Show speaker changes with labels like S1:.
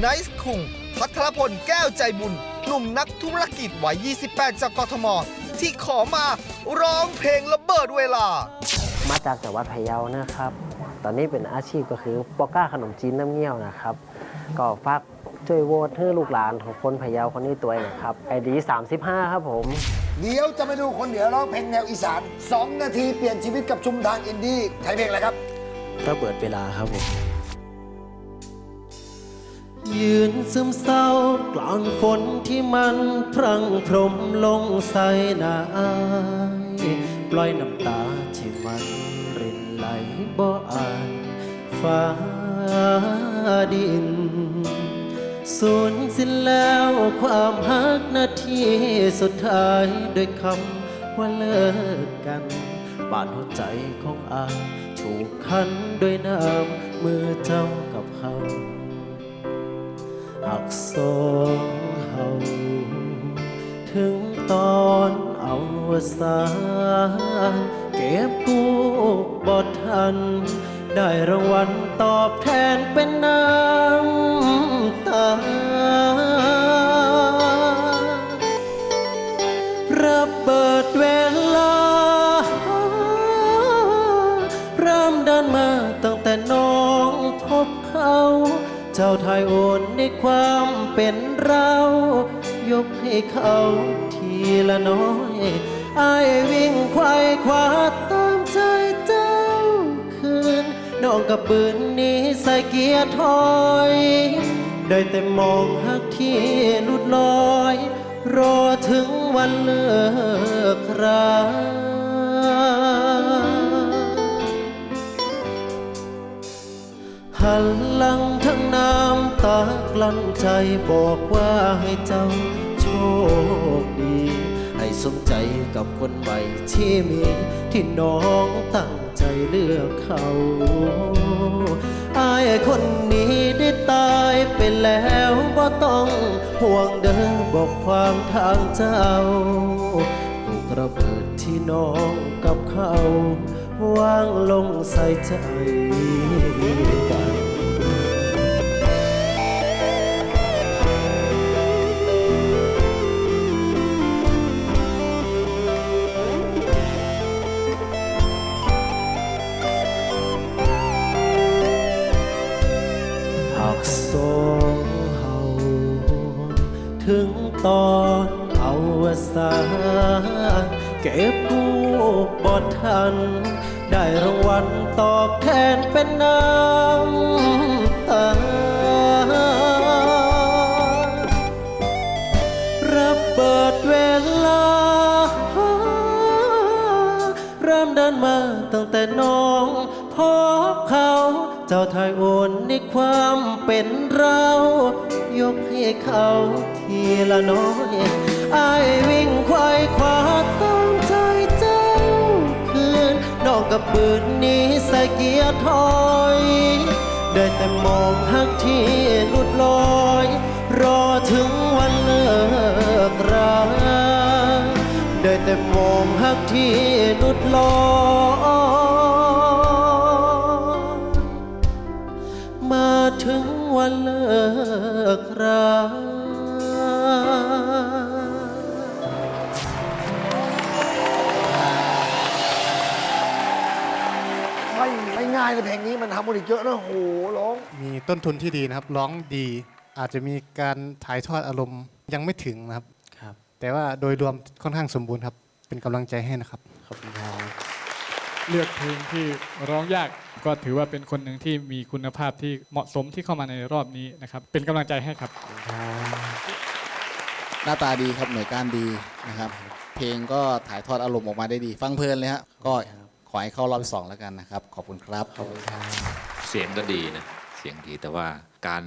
S1: ไนซ์คุง พัทรพลแก้วใจบุญ หนุ่มนักธุรกิจวัย 28 จากกทม ที่ขอมาร้องเพลงระเบิดเวลา
S2: มาจากจังหวัดพะเยานะครับ ตอนนี้เป็นอาชีพก็คือปอก้าขนมจีนน้ำเงี้ยวนะครับ ก็ฝากช่วยโหวตให้ลูกหลานของคนพะเยาคนนี้ตัวเองนะครับไอดี 35 ครับผม
S3: เดี๋ยวจะมาดูคนเหนือร้องเพลงแนวอีสาน 2 นาทีเปลี่ยนชีวิตกับชุมทางอินดี้ใช้เพลงอะไรครับ
S2: ระเบิดเวลาครับผม ยืนซึมเศร้ากลางฝนที่มันพรังพรมลงใส่หน้าอายปล่อยน้ำตาที่มันรินไหลบ่อ่านฟ้าดิน สูญสิ้นแล้วความฮักนาทีสุดท้ายด้วยคำว่าเลิกกันบาดหัวใจของอายถูกคันด้วยน้ำมือเจ้ากับเขา หักสองเฮาถึงตอนเอาสานเก็บกู้บททัน ได้รางวัลตอบแทนเป็นน้ำตา ระเบิดเวลา เริ่มเดินมา จ้าไทยโอนในความเป็นเรา ยกให้เขาทีละน้อยไอวิ่งควายคว้าตามใจเจ้าคืนน้องกับปืนนี้ใส่เกียร์ถอย ได้แต่มองหักที่ลุดลอย รอถึงวันเลิกรา กลั้นใจบอกว่าให้เจ้าโชคดี ให้สมใจกับคนใหม่ที่มีที่น้องตั้งใจเลือกเขาอายคนนี้ได้ตายไปแล้วบ่ต้องห่วงเด้อบอกความทางเจ้าลูกระเบิดที่น้องกับเขาวางลงใส่ใจ หากสองเฮาถึงตอนเอาสานเก็บกู้บททัน ได้รางวัลตอบแทนเป็นน้ำตาระเบิดเวลา เริ่มเดินมาตั้งแต่น้อง บเขา เจ้าทายโอนในความเป็นเรา ยกให้เขาทีละน้อยไอวิ่งควายคว้าตั้งใจเจ้าคืนนอกกับปืนนี้ใส่เกียร์ถอย ได้แต่มองหักที่ลุดลอย รอถึงวันเลิกราได้แต่มองหักที่ลุดลอย รา
S3: ไม่ไม่ง่ายเลยเพลงนี้มันทำมันอีกเยอะนะโอ้โหร้อง
S4: มีต้นทุนที่ดีนะครับ ร้องดี อาจจะมีการถ่ายทอดอารมณ์ยังไม่ถึงนะครับ
S2: ครับ
S4: แต่ว่าโดยรวมค่อนข้างสมบูรณ์ครับ เป็นกำลังใจให้นะครับ
S2: ขอบคุณครับ
S5: เลือกเพลงที่ร้องยากก็ถือว่าเป็นคนหนึ่งที่มีคุณภาพที่เหมาะสมที่เข้ามาในรอบนี้นะครับ เป็นกำลังใจให้ครับ
S6: หน้าตาดีครับหน่วยการดีนะครับ เพลงก็ถ่ายทอดอารมณ์ออกมาได้ดี ฟังเพลินเลยฮะก็ขอให้เข้ารอบที่สองแล้วกันนะครับ ขอบคุณครับ
S2: ขอบคุณครับ
S7: เสียงก็ดีนะ เสียงดีแต่ว่าการ